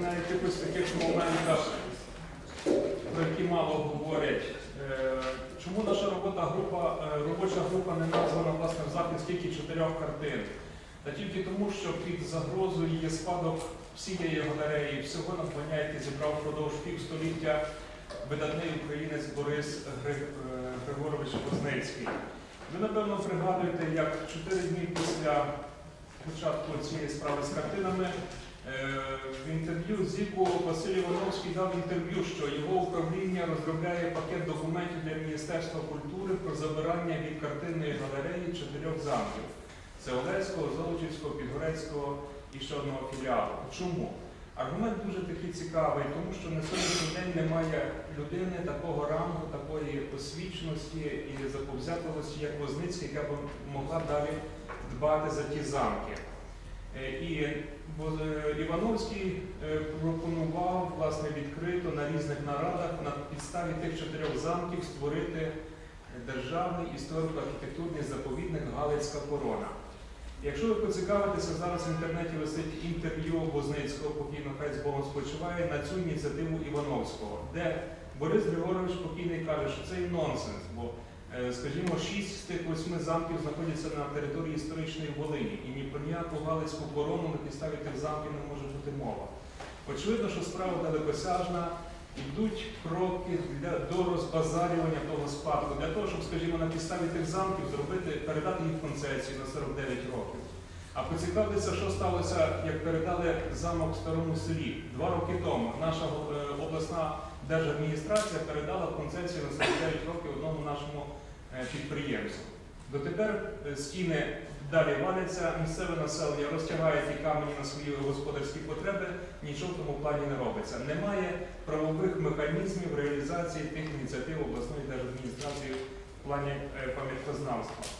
на якихось таких моментах, про які мало говорять. Е, Чому наша робота група, е, робоча група не названа власне в захист тільки чотирьох картин? Та тільки тому, що під загрозою є спадок всієї галереї, всього надбання, яке зібрав впродовж півстоліття видатний українець Борис е, Григорович Возницький. Ви, напевно, пригадуєте, як чотири дні після початку цієї справи з картинами в інтерв'ю Зіку Василь Івановський дав інтерв'ю, що його управління розробляє пакет документів для Міністерства культури про забирання від картинної галереї чотирьох замків. Це Олеського, Золочівського, Підгорецького і ще одного філіалу. Чому? Аргумент дуже такий цікавий, тому що на сьогоднішній день немає людини такого рангу, такої освіченості і заповзятливості, як Возницький, яка б могла далі дбати за ті замки. Е, І е, Івановський е, пропонував власне відкрито на різних нарадах на підставі тих чотирьох замків створити державний історико-архітектурний заповідник Галицька корона. Якщо ви поцікавитеся, зараз в інтернеті висить інтерв'ю Возницького, покійно хай з Богом спочиває, на цю ініціативу Івановського, де Борис Григорович покійний каже, що це і нонсенс, бо, скажімо, шість з тих восьми замків знаходяться на території історичної Волині, і ні про ніяку Галицьку корону на підставі тих замків не може бути мова. Очевидно, що справа далекосяжна, йдуть кроки для, до розбазарювання того спадку, для того, щоб, скажімо, на підставі тих замків зробити, передати їх концесію на 49 років. А поцікавитися, що сталося, як передали замок в старому селі. Два роки тому наша е, обласна держадміністрація передала в концесію на 49 років одному нашому е, підприємцю. Дотепер е, стіни далі валяться, місцеве населення розтягає ті камені на свої господарські потреби, нічого в тому плані не робиться. Немає правових механізмів реалізації тих ініціатив обласної держадміністрації в плані пам'яткознавства.